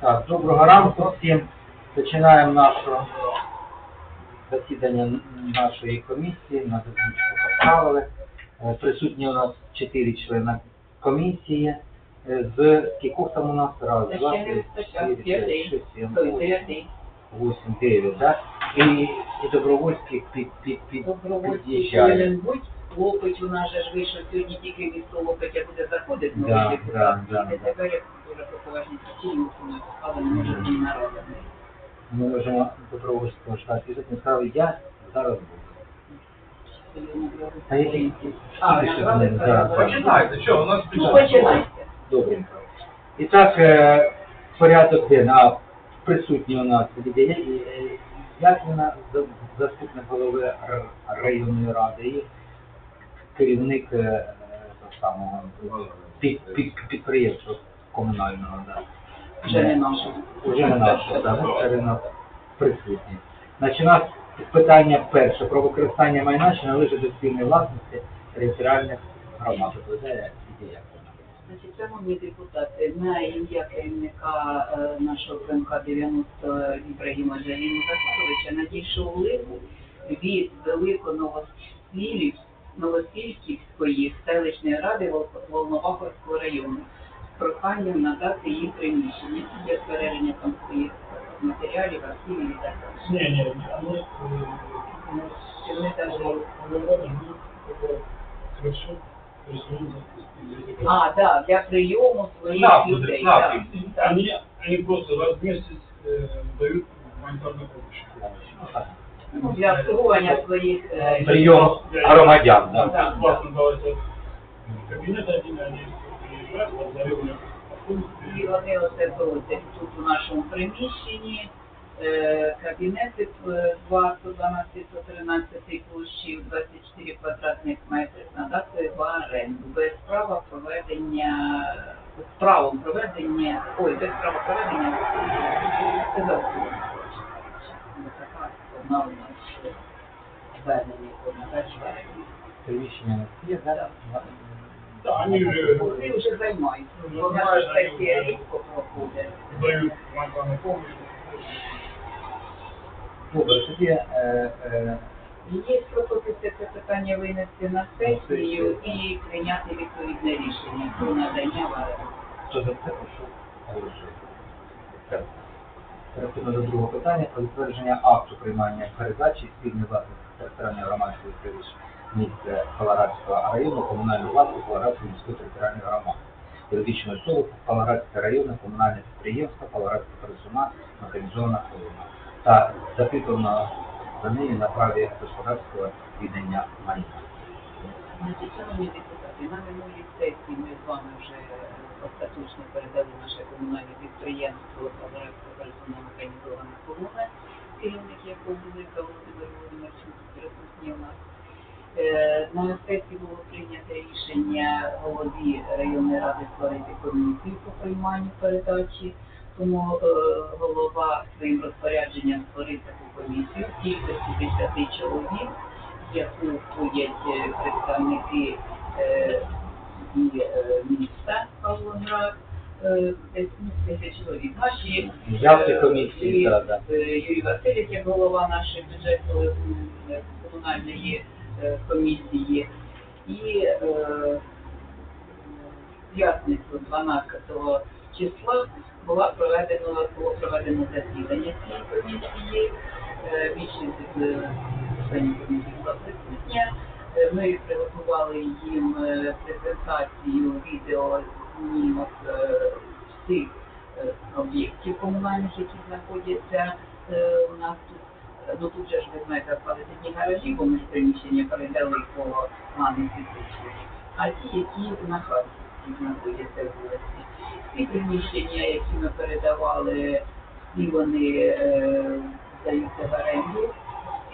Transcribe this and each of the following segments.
Так, доброго ранку всім. Починаємо наше засідання нашої комісії. На зазвичку поставили. Е, Присутні у нас чотири члени комісії. Е, З кількох там у нас? Раз, два, три, чотири, п'ять, шість, сім, Той вісім. дев'ять, так? І, і добровольських під, під, під, під'їжджає. Лопить у нас же ж вийшов сьогодні тільки місто Лопетя буде заходити, Да, депутат. да, да. Тепер як дуже по поважній причині у нас але не може народами. Ми можемо добровольського штату. І сказали, я зараз буду. Та які? А, що Починайте, у нас Ну, починайте. Добренько. І так, е, порядок денний. А присутні у нас е, Ясміна, за- заступник голови районної ради і керівник е, самого під, під, підприємства комунального. Да. Вже не нашого. Уже не нашого, да, ну, це ринок присутній. Значить, у нас питання перше про використання майна, що належить до спільної власності територіальних громад. Відповідає Ясміна. Значить, шановні депутати, на ім'я керівника е, нашого КМК 90 Ібрагіма Джаліна Захаровича надійшов лист від Великоновосілів Новосільківської селищної ради Вол- Волноваховського району проханням надати їм приміщення для збереження там своїх матеріалів, архівів і так далі. Ні, ні, ні, а ми, е, у нас Чи вони хорошо присутні. А, так, для прийому своїх людей. так. Так. Они, они просто раз в месяц э, дают гуманитарную помощь. Ну, для обслуговування своїх е, Прийом громадян. Да. Да. Давайте кабинет один, они І вони оце просять тут у нашому приміщенні е, кабінети е, 2, 112, 113 площі, 24 квадратних метрів надати в оренду без права проведення, з правом проведення, ой, без права проведення. Ну, така одна у нас звернення, яку. Приміщення у нас є, да? Да, они же Вони вже займаються, Ну, бо вони- рідко проходить. помощь. Добре, тоді е, е, Є пропозиція це питання винести на сесію і прийняти відповідне рішення про надання в оренду. хто за це прошу голосувати. Так. Переходимо до другого питання про затвердження акту приймання передачі спільної власності територіальної громадської селищ міста Палаградського району комунальної власності Палаградської міської територіальної громади. Юридичної особи Палаградське районне комунальне підприємство Палаградська пересувна механізована колона та запитано за неї на праві господарського віддання майна. Шановні депутати, на минулій сесії ми з вами вже остаточно передали наше комунальне підприємство Павловська персона механізована колона, керівник якого велика Володимир Володимирович присутній у нас. Е, На сесії було прийнято рішення голові районної ради створити комісію по прийманню передачі, тому е, голова своїм розпорядженням створив таку комісію кількості 10 чоловік, в яку входять е, представники і е, міста Павлоград, е, десь 10 чоловік. Наші цій е, комісії, Юрій Васильович, як голова нашої бюджетної комунальної комісії, і п'ятницю 12 числа була проведено, було проведено засідання цієї комісії. Більшість членів комісії була присутня. Е, Ми приготували їм е, презентацію, відео, знімок е, всіх об'єктів комунальних, які знаходяться у нас тут. Ну тут же ж ви знаєте, палетні гаражі, бо ми ж приміщення передали по плану фізичні, а ті, які на Харківській знаходяться в вулиці. Ці приміщення, які ми передавали, всі вони е, здаються в оренду,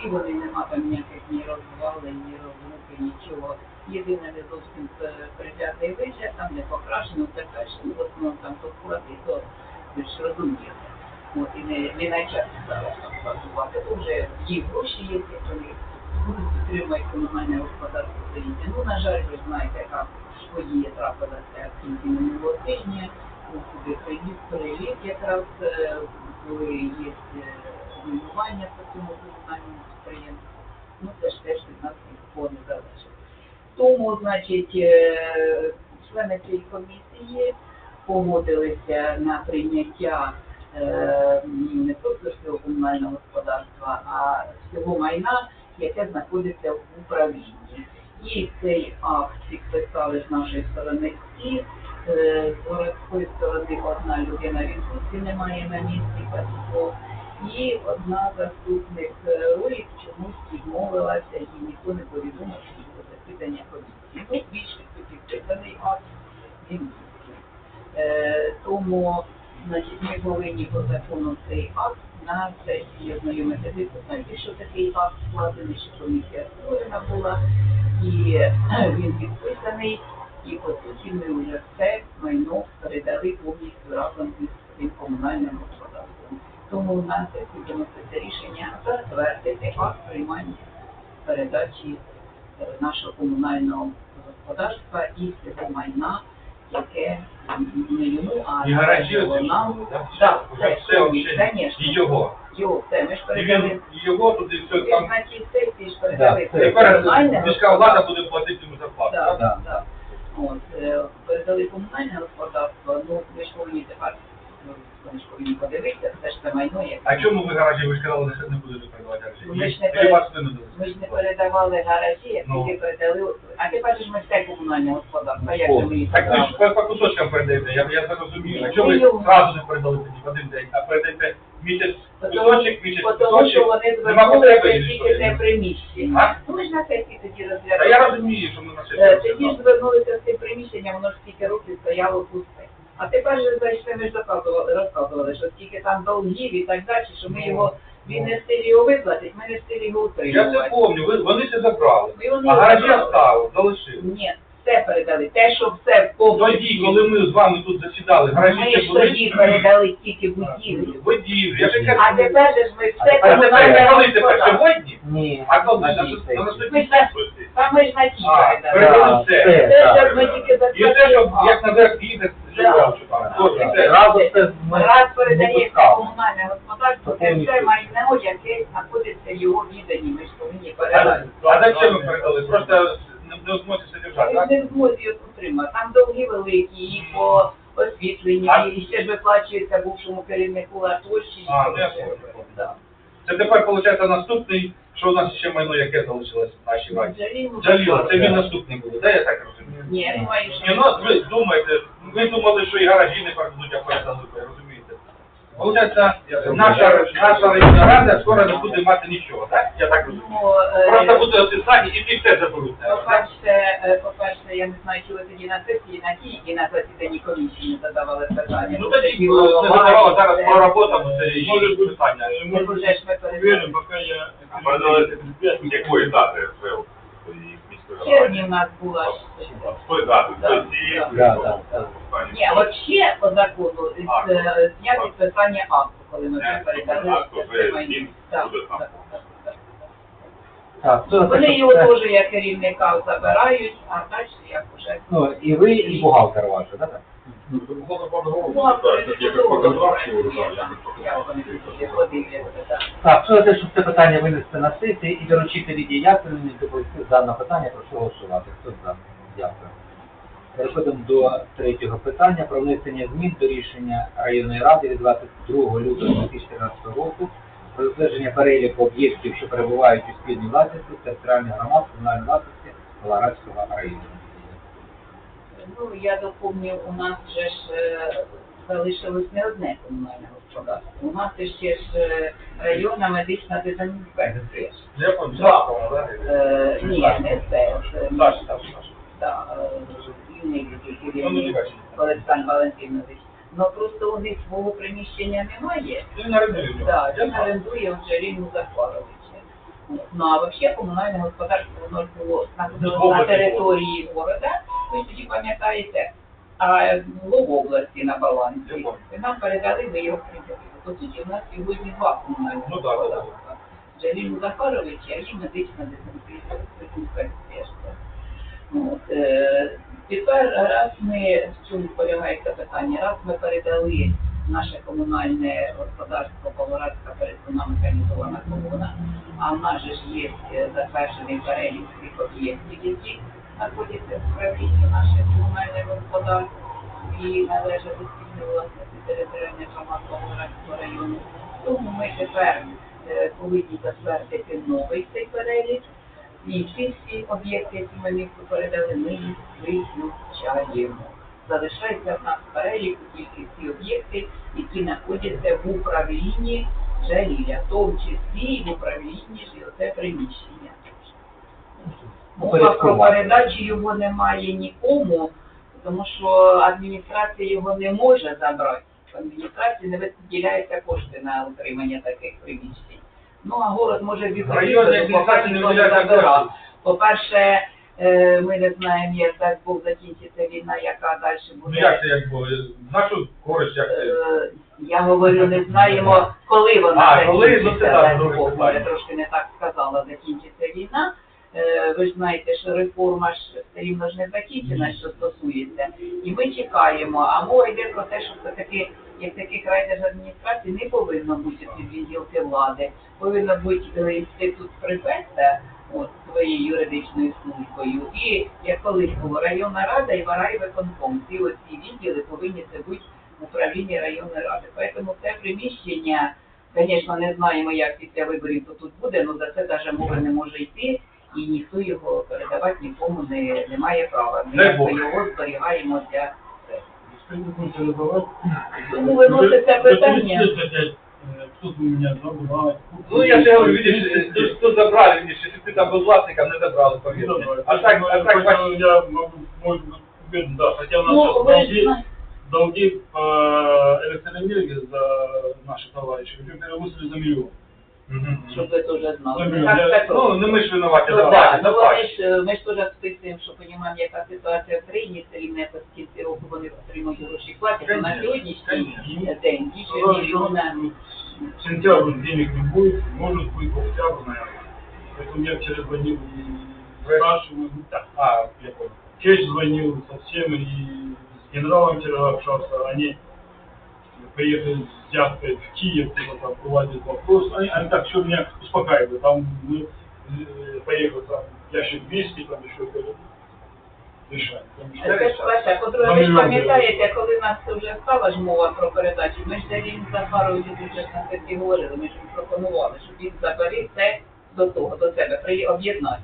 всі вони нема там ніяких ні розвалень, ні розлуки, нічого. Єдине не зовсім е, приглядний вигляд, там не покрашено, все перше, ну, в основному там склад, то ви ж розумієте. От, і не, не на зараз там працювати. То вже їх гроші є, як вони будуть підтримувати комунальне господарство стоїть. Ну, на жаль, ви знаєте, яка подія трапилася в кінці минулого тижня. сюди приліт, приліт якраз е, коли є е, руйнування по цьому комунальному підприємству. Ну це ж теж від нас ніхто не залежить. Тому, значить, е, члени цієї комісії погодилися на прийняття е, не просто всього комунального господарства, а всього майна, яке знаходиться в управлінні. І цей акт підписали з нашої сторони всі. Е, З городської сторони одна людина відсутні немає на місці Петро. І одна заступник е, Ролік чомусь відмовилася і ніхто не повідомив, що буде засідання комісії. Ну, більшістю підписаний акт він. Е, Тому значить, ми повинні по закону цей акт на сесії ознайомити депутатів, що такий акт складений, що комісія створена була, і е, він підписаний, і по суті ми вже все майно передали повністю разом із цим комунальним господарством. Тому у нас виноситься рішення затвердити акт приймання передачі е, нашого комунального господарства і всього майна, яке не йому, а І гаражі нам. всі. Так, це все взагалі. І його. Його, це ми ж передали. і його туди все там. на цій сесії ж передали. Тепер міська влада буде платити йому зарплату. Да. да. От, е, передали комунальне господарство, ну, ми ж повинні тепер, вони ж повинні подивитися, все ж це майно, яке. А чому ви гаражі, ви ж казали, що не будете передавати Ми гаражі? ж не винудили? Ми ж не передавали гаражі, як Ну. тільки передали, а же ж ми все комунальне господарство, як же ми їх Так ви ж передали? по, по кусочкам передаєте, я, я це розумію. А чому ви зразу не передали тоді в один день, а передаєте місяць кусочок, місяць Тому що кусочок? вони Нема звернулися тільки те приміщення. А? Ну, ми ж на сесії тоді Та розглядали. я розумію, що ми на Е. Тоді ж звернулися з цим приміщенням, воно ж скільки років стояло пусте. А тепер же зайшли, ми ж доказували, розказували, що скільки там долгів і так далі, що ми його, він не встиг його виплатити, ми не встиг його Я це утримувати. пам'ятаю, ви, вони це забрали. І вони А гаражі забрали. оставили, залишили. Ні, все передали. Те, що все повністю. Тоді, коли ми з вами тут засідали, гаражі Ми ж були. тоді передали тільки будівлю. Я кажу. А тепер же ж ми все А тепер коли тепер сьогодні? Ні. А коли на на цій на наступній Ми ж на- сесії? Та ми ж на тій А, передали. передали все. все, Це ж ми тільки І те, що затвердили. як на їде, що там. Все. Разом це ми Раз не передається пускали. комунальне господарство, це все майно, яке знаходиться в його відданні, ми ж повинні передати. а зачем ми передали? Просто не, в змозі содержати, так? Не в змозі його утримати. Там довгі великі, і по освітленню, А- і ще ж виплачується бувшому керівнику Латоші. А, ну, я понял. Це тепер, виходить, наступний, що у нас ще майно, яке залишилось в нашій раді. Джаліл, Джаліла, це він наступний буде, да, я так розумію? Ні, я думаю, Ні, що... ну от ви думаєте, ви думали, що і гаражі не передадуть, а ви розумієте? Получається, наша, наша районна рада скоро не буде мати нічого, так? Я так розумію. Ну, е, Просто буде описання і ті все заберуть. По-перше, е, по-перше, я не знаю, чи ви тоді на сесії, на тій, і на засіданні комісії не задавали питання. Ну тоді не задавала зараз про роботу, бо це бути питання. Ми вже ж ми Уверен, пока я... Передали якої дати ви В червні в нас була. З дати, Да, да, да, да. Ні, вообще по закону з А. е, підписання акту, коли ми вже передали. це вже майно. Так, так, так, так. Так, хто Вони його так. теж як керівника забирають, а далі як уже. Ну, і ви, і бухгалтер ваш, да? так? Так, що за те, щоб це питання винести на сесії і доручити Лідії Яковлевні доповісти даного питання, прошу голосувати. Хто за? Дякую. Переходимо до третього питання про внесення змін до рішення районної ради від 22 лютого 2014 року про затвердження переліку об'єктів, що перебувають у спільній власності територіальних громад комунальної власності Волгарадського району. Ну, я доповню, у нас же ж е, залишилось не одне комунальне господарство. У нас ще ж е, районна медична дезінфекція. Я. Е, Ні, не це. Саша, Саша. Ну, ну. Олександр Валентинович. Ну просто у них свого приміщення немає. Він орендує. Так, він орендує у Джаріну Захаровича. Ну а взагалі комунальне господарство воно було на території города, ви тоді пам'ятаєте, а було в області на балансі. І нам передали, ми його прийняли. По суті, у нас сьогодні два комунальні Ну, да, да, да. господарства. Джаліну Захаровича і медична дезінфекція. От, е, Тепер раз ми в чому полягається питання, раз ми передали наше комунальне господарство Павлоградська пересувна механізована комуна, а в нас же ж є е, затверджений перелік всіх об'єктів, які знаходяться в правлінні наше комунальне господарство і належать до власності територіальної громади Павлоградського району. Тому ми тепер е, повинні затвердити новий цей перелік. І ці всі об'єкти, які ми місту передали, ми їх виключаємо. Залишається в нас в переліку тільки ті об'єкти, які знаходяться в управлінні жалілля, в тому числі і в управлінні жилте приміщення. Мова про передачу його немає нікому, тому що адміністрація його не може забрати. В адміністрації не виділяються кошти на утримання таких приміщень. Ну, а город може відповідати. По-перше, е, ми не знаємо, як так був закінчиться війна, яка далі Ну буде. як це як було? Нашу користь як це? Е, Я говорю, не знаємо, коли вона А, коли, ну, це закінчиться, так, я трошки не так сказала, закінчиться війна. Е, Ви ж знаєте, що реформа ж рівно ж не закінчена, що стосується. І ми чекаємо, а мова йде про те, що все-таки, як таких райдержадміністрацій не повинно бути під відділки влади. Повинно бути е, інститут префекта, от, своєю юридичною службою. І, як колись було, районна рада і райвиконком. Ці оці відділи повинні це бути в управлінні районної ради. Тому це приміщення, звісно, не знаємо, як після виборів то тут буде, але за це навіть мови не може йти, і ніхто його передавати нікому не, не має права. Ми Дай якби Бог. його зберігаємо для себе. Если вы будете разговаривать, Тому виноситься вы- вы питання. будете опять, э, кто-то меня забрал. Ну я ж говорю, видиш, тут, тут забрали, видиш, якщо ти там був власником, не забрали, повір. мені. А так, а так, бачиш, я могу, может быть, да, хотя у нас Ну, сейчас ви ж долги, знаєте. долги по электроэнергии за наши товарищи уже перевысили за миллион. Щоб ви теж знали. Так, я- так, Ну, не ми ж винуваті, Ну, давай, так, ну вони ж, ми ж теж списуємо, що розуміємо, яка ситуація в країні, рівно якось в кінці року вони отримують гроші платять, а на сьогоднішній день більше мільйона. В сентябрь денег не будет, может быть в октябрь, наверное. Поэтому я вчера звонил и спрашиваю, ну, так, А, я понял. Честь звонил со всеми и с генералом вчера общался, они приехали с взяткой в Киев, кто-то там проводит вопрос, они, они так все меня успокаивают, там мы э, поехали там ящик 200, там еще говорят, решать. Потому что- Це ж перше. По-друге, ви ж пам'ятаєте, коли в нас вже стала ж мова про передачу, ми ж за він за пару вже на сесії говорили, ми ж пропонували, щоб він забери це до того, до себе, при об'єднати.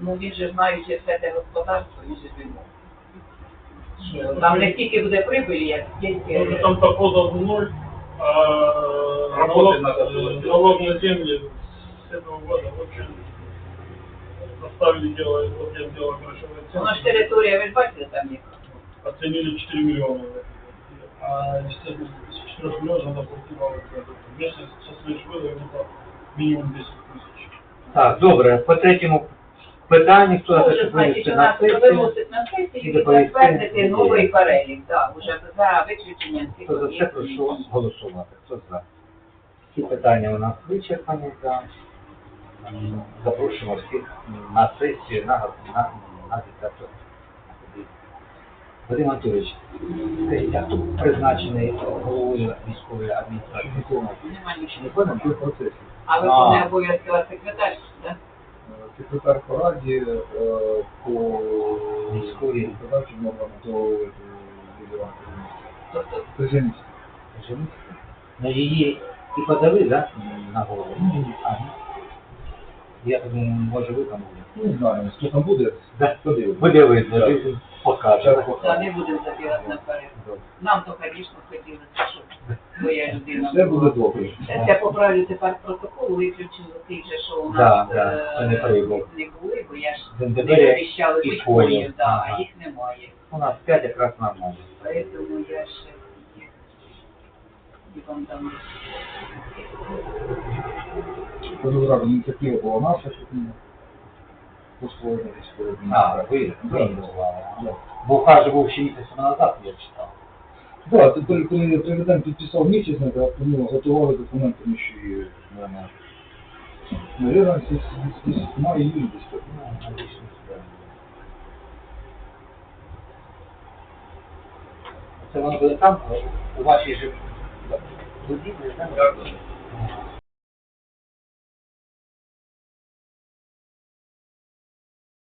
Ну він же знаючи все те господарство, він же відмовив. Що Там не стільки буде прибилі, як Потому стільки... что там доход в ноль, а Работать налог, надо было э, делать. налог на земли с этого года вообще заставили делать, вот я сделал хорошо Воно ж територія, ви ж бачите там є. оценили 4 миллиона. А, естественно, из 4 миллионов надо платить месяц со своей школы это минимум 10 тысяч. Так, добре. По третьому питанню, хто щоб значить, у на нас сесію, виносить на і сесію і доповісти. затвердити новий перелік, так, уже за виключенням цих хто за це прошу голосувати. Хто за? Всі питання у нас вичерпані. М, Запрошуємо всіх на сесію на, на, на 10 Вадим Анатолійович, скажіть, а хто призначений головою військової адміністрації? Нема нічого. Не той. А виконує обов'язки вас секретар? Секретар по раді е, по Військовій. подачі нормам до Тобто, жениться. Жениться? Ну її і подали, да? На голову? А. Я думаю, може ви там буде. Не знаю, хто там буде, Так. жизнь покаже. Покажемо. не будемо забігати наперед. Нам то, звісно, хотілося, щоб твоя людина. Все буде добре. Я поправлю тепер протокол, виключу тих же, що у нас да, е, це не прибув. не були, бо я ж не фоїв, да, а їх немає. У нас 5 якраз нормально. Поэтому я ще і вам дам. Коли зразу ініціатива була наша, щоб ми по створенню А, ви, ви Да. Да. Каже, був ще місяць тому назад, я читав. Так, це коли коли президент підписав місяць, ну, готували документи, ми ще її, наверное, наверное, здесь май июль десь так, ну, обычно. Це воно буде там, у вашій же будівлі, так? Так.